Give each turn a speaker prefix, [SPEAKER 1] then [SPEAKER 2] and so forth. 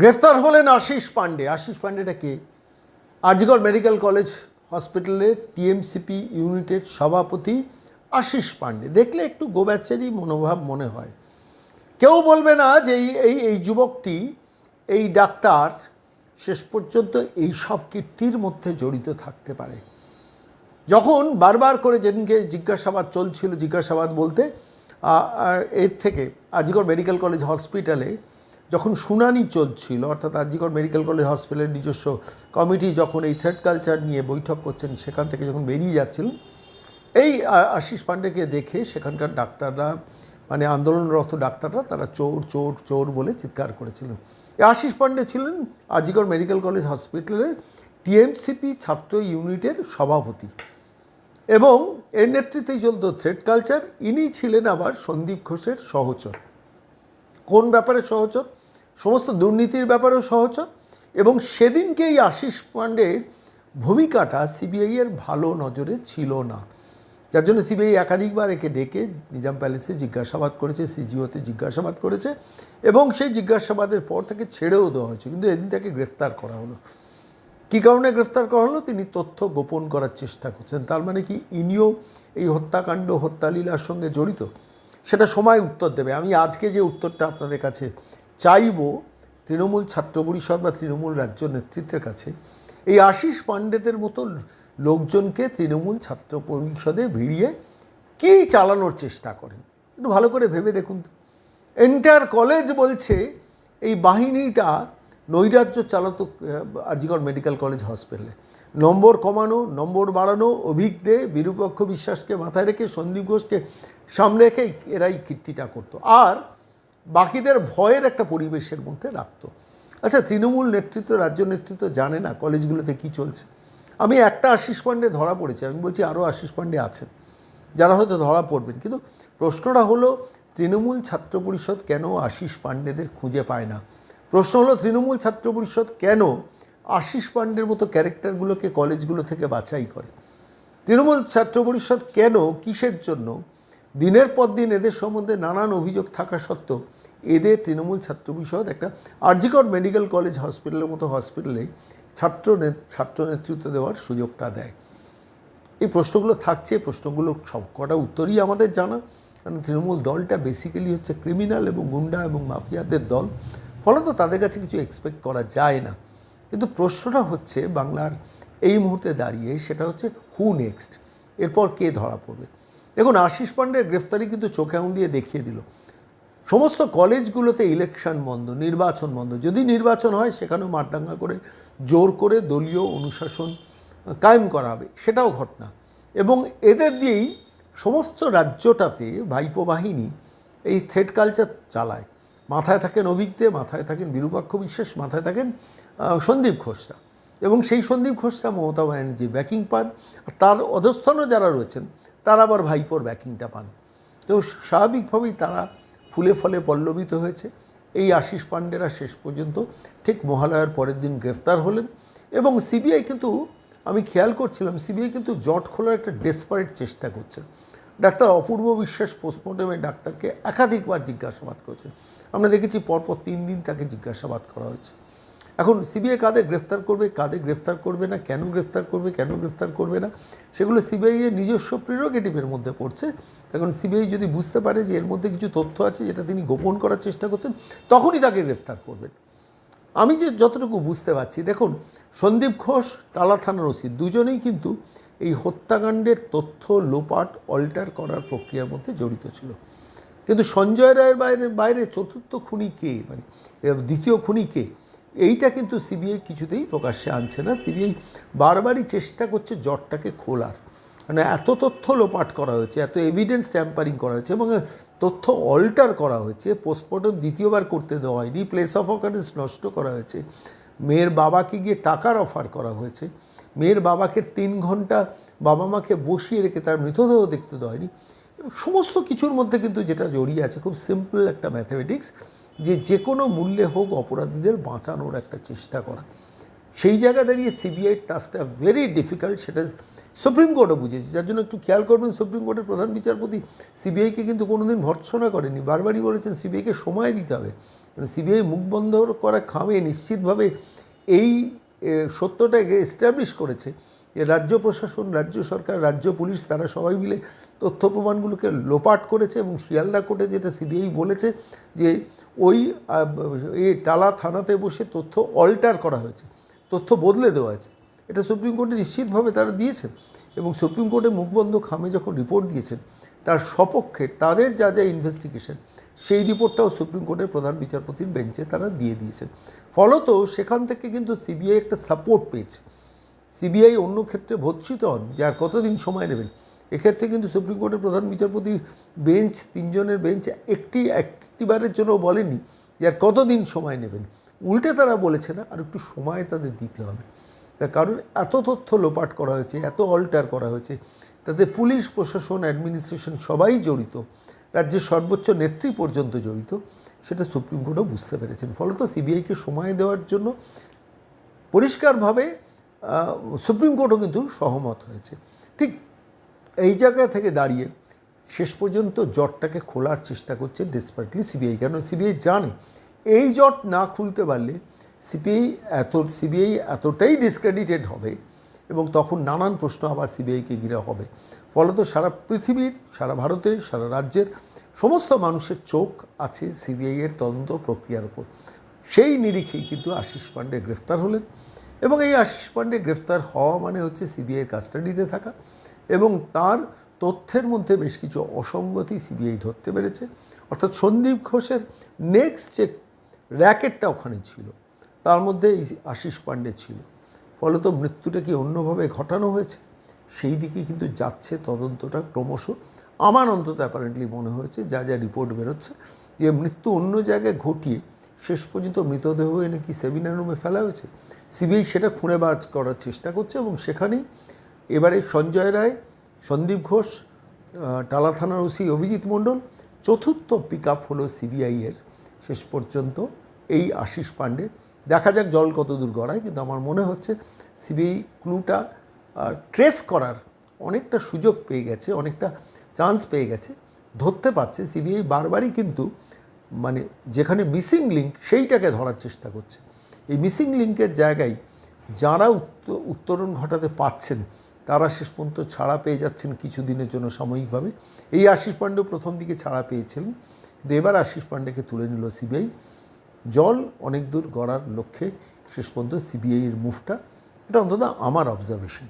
[SPEAKER 1] গ্রেফতার হলেন আশিস পান্ডে আশিস পান্ডেটা কে? আরজিগড় মেডিকেল কলেজ হসপিটালের টিএমসিপি ইউনিটের সভাপতি আশিস পান্ডে দেখলে একটু গোব্যাচারী মনোভাব মনে হয়। কেউ বলবে না যে এই এই এই যুবকটি, এই ডাক্তার শেষ পর্যন্ত এই সব কীর্তির মধ্যে জড়িত থাকতে পারে। যখন বারবার করে যেদিনকে জিজ্ঞাসাবাদ চলছিল, জিজ্ঞাসাবাদ বলতে এর থেকে আজিগড় মেডিকেল কলেজ হসপিটালে যখন শুনানি চলছিল, অর্থাৎ আজিগড় মেডিকেল কলেজ হসপিটালের নিজস্ব কমিটি যখন এই থ্রেড কালচার নিয়ে বৈঠক করছেন, সেখান থেকে যখন বেরিয়ে যাচ্ছিলেন এই আশিস পান্ডেকে দেখে সেখানকার ডাক্তাররা মানে আন্দোলনরত ডাক্তাররা, তারা চোর চোর চোর বলে চিৎকার করেছিলেন আশিস পান্ডে ছিলেন আজিগড় মেডিকেল কলেজ হসপিটালের টিএমসিপি ছাত্র ইউনিটের সভাপতি এবং এর নেতৃত্বেই চলত থ্রেড কালচার ইনি ছিলেন আবার সন্দীপ ঘোষের সহচর। কোন ব্যাপারে সহচর সমস্ত দুর্নীতির ব্যাপারেও সহচর এবং সেদিনকে এই আশিস পাণ্ডের ভূমিকাটা সিবিআইয়ের ভালো নজরে ছিল না। যার জন্য সিবিআই একাধিকবার একে ডেকে নিজাম প্যালেসে জিজ্ঞাসাবাদ করেছে, সিজিওতে জিজ্ঞাসাবাদ করেছে এবং সেই জিজ্ঞাসাবাদের পর তাকে ছেড়েও দেওয়া হয়েছে। কিন্তু এদিন তাকে গ্রেফতার করা হলো। কী কারণে গ্রেফতার করা হলো? তিনি তথ্য গোপন করার চেষ্টা করছেন। তার মানে কি ইনিও এই হত্যাকাণ্ড, হত্যালীলার সঙ্গে জড়িত? সেটা সময় উত্তর দেবে। আমি আজকে যে উত্তরটা আপনাদের কাছে চাইব, তৃণমূল ছাত্র পরিষদ বা তৃণমূল রাজ্য নেতৃত্বের কাছে, এই আশিস পাণ্ডেদের মতো লোকজনকে তৃণমূল ছাত্র পরিষদে ভিড়িয়ে কী চালানোর চেষ্টা করেন? একটু ভালো করে ভেবে দেখুন তো। এন্টায়ার কলেজ বলছে, এই বাহিনীটা নৈরাজ্য চালাতো আরজিগড় মেডিকেল কলেজ হসপিটালে। নম্বর কমানো, নম্বর বাড়ানো অভিক দে বিরূপক্ষ বিশ্বাসকে মাথায় রেখে সন্দীপ ঘোষকে সামনে রেখে এরাই কীর্তিটা করতো। আর বাকিদের ভয়ের একটা পরিবেশের মধ্যে রাখতো। আচ্ছা তৃণমূল নেতৃত্ব, রাজ্য নেতৃত্ব জানে না কলেজগুলোতে কি চলছে। আমি একটা আশিস পাণ্ডে ধরা পড়েছে, আমি বলছি আরও আশিস পাণ্ডে আছেন, যারা হয়তো ধরা পড়বেন। কিন্তু প্রশ্নটা হলো, তৃণমূল ছাত্র পরিষদ কেন আশিস পাণ্ডেদের খুঁজে পায় না? প্রশ্ন হলো, তৃণমূল ছাত্র পরিষদ কেন আশিস পাণ্ডের মতো ক্যারেক্টারগুলোকে কলেজগুলো থেকে বাছাই করে? তৃণমূল ছাত্র পরিষদ কেন, কিসের জন্য, দিনের পর দিন এদের সম্বন্ধে নানান অভিযোগ থাকা সত্ত্বেও এদের তৃণমূল ছাত্র পরিষদ একটা আরজিকর মেডিকেল কলেজ হসপিটালের মতো হসপিটালে ছাত্র ছাত্র নেতৃত্ব দেওয়ার সুযোগটা দেয়। এই প্রশ্নগুলো থাকছে প্রশ্নগুলো সব কটা উত্তরই আমাদের জানা। কারণ তৃণমূল দলটা বেসিক্যালি হচ্ছে ক্রিমিনাল এবং গুন্ডা এবং মাফিয়াদের দল। ফলত তাদের কাছে কিছু এক্সপেক্ট করা যায় না। কিন্তু প্রশ্নটা হচ্ছে বাংলার এই মুহূর্তে দাঁড়িয়ে সেটা হচ্ছে হু নেক্সট এরপর কে ধরা পড়বে? দেখুন, আশিস পাণ্ডের গ্রেফতারি কিন্তু চোখে আঙুল দিয়ে দেখিয়ে দিল। সমস্ত কলেজগুলোতে ইলেকশন বন্ধ, নির্বাচন বন্ধ। যদি নির্বাচন হয়, সেখানেও মারদাঙ্গা করে জোর করে দলীয় অনুশাসন কায়েম করা হবে। সেটাও ঘটনা। এবং এদের দিয়েই সমস্ত রাজ্যটাতে ভাইপো বাহিনী এই থ্রেড কালচার চালায়। মাথায় থাকেন অভিজ্ঞে, মাথায় থাকেন বিরূপাক্ষ বিশ্বাস, মাথায় থাকেন সন্দীপ ঘোষরা। এবং সেই সন্দীপ ঘোষরা মমতা ব্যানার্জির ব্যাকিং পান। আর তার অধস্থনও যারা রয়েছেন, তারা আবার ভাইপোর ব্যাকিংটা পান। তো স্বাভাবিকভাবেই তারা ফুলে ফলে পল্লবিত হয়েছে। এই আশিস পাণ্ডেরা শেষ পর্যন্ত ঠিক মহালয়ার পরের দিন গ্রেফতার হলেন। এবং সিবিআই কিন্তু, আমি খেয়াল করছিলাম সিবিআই কিন্তু জট খোলার একটা ডেসপারেট চেষ্টা করছে। ডাক্তার অপূর্ব বিশ্বাস পোস্টমর্টমে ডাক্তারকে একাধিকবার জিজ্ঞাসাবাদ করেছেন আমরা দেখেছি পরপর তিন দিন তাকে জিজ্ঞাসাবাদ করা হয়েছে। এখন সিবিআই কাদের গ্রেফতার করবে, কাদের গ্রেফতার করবে না, কেন গ্রেফতার করবে, কেন গ্রেফতার করবে না, সেগুলো সিবিআই এর নিজস্ব প্রিরোগেটিভের মধ্যে পড়ছে। এখন সিবিআই যদি বুঝতে পারে যে এর মধ্যে কিছু তথ্য আছে যেটা তিনি গোপন করার চেষ্টা করছেন, তখনই তাকে গ্রেফতার করবেন। আমি যে যতটুকু বুঝতে পারছি, দেখুন, সন্দীপ ঘোষ, টালা থানার ওসি, দুজনেই কিন্তু এই হত্যাকাণ্ডের তথ্য লোপাট অল্টার করার প্রক্রিয়ার মধ্যে জড়িত ছিল। কিন্তু সঞ্জয় রায়ের বাইরে বাইরে চতুর্থ খুনি কে? মানে দ্বিতীয় খুনি কে? এইটা কিন্তু সিবিআই কিছুতেই প্রকাশ্যে আনছে না। সিবিআই বারবারই চেষ্টা করছে জটটাকে খোলার। মানে এত তথ্য লোপাট করা হয়েছে, এত এভিডেন্স ট্যাম্পারিং করা হয়েছে এবং তথ্য অল্টার করা হয়েছে। পোস্টমর্টম দ্বিতীয়বার করতে দেওয়া হয়নি। প্লেস অফ অকারেন্স নষ্ট করা হয়েছে। মেয়ের বাবাকে গিয়ে টাকার অফার করা হয়েছে। মেয়ের বাবাকে তিন ঘণ্টা বাবা মাকে বসিয়ে রেখে তার মৃতদেহ দেখতে দেয়নি সমস্ত কিছুর মধ্যে কিন্তু যেটা জড়িয়ে আছে, খুব সিম্পল একটা ম্যাথামেটিক্স যে যে কোনো মূল্যে হোক অপরাধীদের বাঁচানোর একটা চেষ্টা করা। সেই জায়গা দাঁড়িয়ে সিবিআই টাস্কটা ভেরি ডিফিকাল্ট সেটা সুপ্রিম কোর্টও বুঝেছে যার জন্য একটু খেয়াল করবেন সুপ্রিম কোর্টের প্রধান বিচারপতি সিবিআইকে কিন্তু কোনোদিন ভর্ৎসনা করেনি বারবারই বলেছেন সিবিআইকে সময় দিতে হবে। মানে সিবিআই মুখ বন্ধ করা খামে নিশ্চিতভাবে এই সত্যটাকে এস্টাবলিশ করেছে যে রাজ্য প্রশাসন, রাজ্য সরকার, রাজ্য পুলিশ তারা সবাই মিলে তথ্য প্রমাণগুলোকে লোপাট করেছে এবং শিয়ালদা কোর্টে যেটা সিবিআই বলেছে যে ওই এই টালা থানাতে বসে তথ্য অল্টার করা হয়েছে, তথ্য বদলে দেওয়া হয়েছে। এটা সুপ্রিম কোর্টে নিশ্চিতভাবে তারা দিয়েছেন এবং সুপ্রিম কোর্টে মুখবন্ধ খামে যখন রিপোর্ট দিয়েছেন তার সপক্ষে তাদের যা যা ইনভেস্টিগেশন সেই রিপোর্টটাও সুপ্রিম কোর্টের প্রধান বিচারপতির বেঞ্চে তারা দিয়ে দিয়েছেন। ফলত সেখান থেকে কিন্তু সিবিআই একটা সাপোর্ট পেয়েছে। সিবিআই অন্য ক্ষেত্রে ভৎসিত হন, যে আর কতদিন সময় নেবেন? এক্ষেত্রে কিন্তু সুপ্রিম কোর্টের প্রধান বিচারপতির বেঞ্চ, তিনজনের বেঞ্চ একটি, একটিবারের জন্য বলেনি যে আর কতদিন সময় নেবেন। উল্টে তারা বলেছে না, আর একটু সময় তাদের দিতে হবে। তার কারণ এত তথ্য লোপাট করা হয়েছে, এত অল্টার করা হয়েছে তাতে পুলিশ, প্রশাসন অ্যাডমিনিস্ট্রেশন সবাই জড়িত, রাজ্যের সর্বোচ্চ নেত্রী পর্যন্ত জড়িত, সেটা সুপ্রিম কোর্টও বুঝতে পেরেছেন। ফলত সিবিআইকে সময় দেওয়ার জন্য পরিষ্কারভাবে সুপ্রিম কোর্টও কিন্তু সহমত হয়েছে। ঠিক এই জায়গা থেকে দাঁড়িয়ে শেষ পর্যন্ত জটটাকে খোলার চেষ্টা করছে ডেসপারেটলি সিবিআই কেন সিবিআই জানে, এই জট না খুলতে পারলে সিবিআই এত সিবিআই এতটাই ডিসক্রেডিটেড হবে। এবং তখন নানান প্রশ্ন আবার সিবিআইকে ঘিরে হবে। ফলত সারা পৃথিবীর, সারা ভারতের, সারা রাজ্যের সমস্ত মানুষের চোখ আছে সিবিআইয়ের তদন্ত প্রক্রিয়ার উপর। সেই নিরিখেই কিন্তু আশিস পাণ্ডে গ্রেফতার হলেন এবং এই আশিস পাণ্ডে গ্রেফতার হওয়া মানে হচ্ছে সিবিআই কাস্টাডিতে থাকা এবং তার তথ্যের মধ্যে বেশ কিছু অসঙ্গতি সিবিআই ধরতে পেরেছে। অর্থাৎ সন্দীপ ঘোষের নেক্সট যে র্যাকেটটা ওখানে ছিল, তার মধ্যে এই আশিস পাণ্ডে ছিল। ফলত মৃত্যুটা কি অন্যভাবে ঘটানো হয়েছে? সেই দিকে কিন্তু যাচ্ছে তদন্তটা ক্রমশ। আমার অন্তত অ্যাপারেন্টলি মনে হয়েছে, যা যা রিপোর্ট বেরোচ্ছে, যে মৃত্যু অন্য জায়গায় ঘটিয়ে শেষ পর্যন্ত মৃতদেহ এনে কি সেমিনার রুমে ফেলা হয়েছে? সিবিআই সেটা খুঁড়ে বার করার চেষ্টা করছে এবং সেখানেই এবারে সঞ্জয় রায়, সন্দীপ ঘোষ টালা থানার ওসি অভিজিৎ মণ্ডল, চতুর্থ পিক আপ হলো সিবিআইয়ের শেষ পর্যন্ত এই আশিস পাণ্ডে। দেখা যাক জল কত দূর গড়ায়, কিন্তু আমার মনে হচ্ছে সিবিআই ক্লুটা ট্রেস করার অনেকটা সুযোগ পেয়ে গেছে, অনেকটা চান্স পেয়ে গেছে, ধরতে পারছে। সিবিআই বারবারই কিন্তু মানে যেখানে মিসিং লিঙ্ক সেইটাকে ধরার চেষ্টা করছে। এই মিসিং লিঙ্কের জায়গায় যারা উত্ত- উত্তরণ ঘটাতে পাচ্ছেন তারা শেষ পর্যন্ত ছাড়া পেয়ে যাচ্ছেন কিছু দিনের জন্য সাময়িকভাবে। এই আশিস পাণ্ডে প্রথম দিকে ছাড়া পেয়েছিলেন, কিন্তু এবার আশিস পাণ্ডেকে তুলে নিল সিবিআই জল অনেক দূর গড়ার লক্ষ্যে শেষ পর্যন্ত সিবিআইয়ের মুভটা এটা অন্তত আমার অবজারভেশন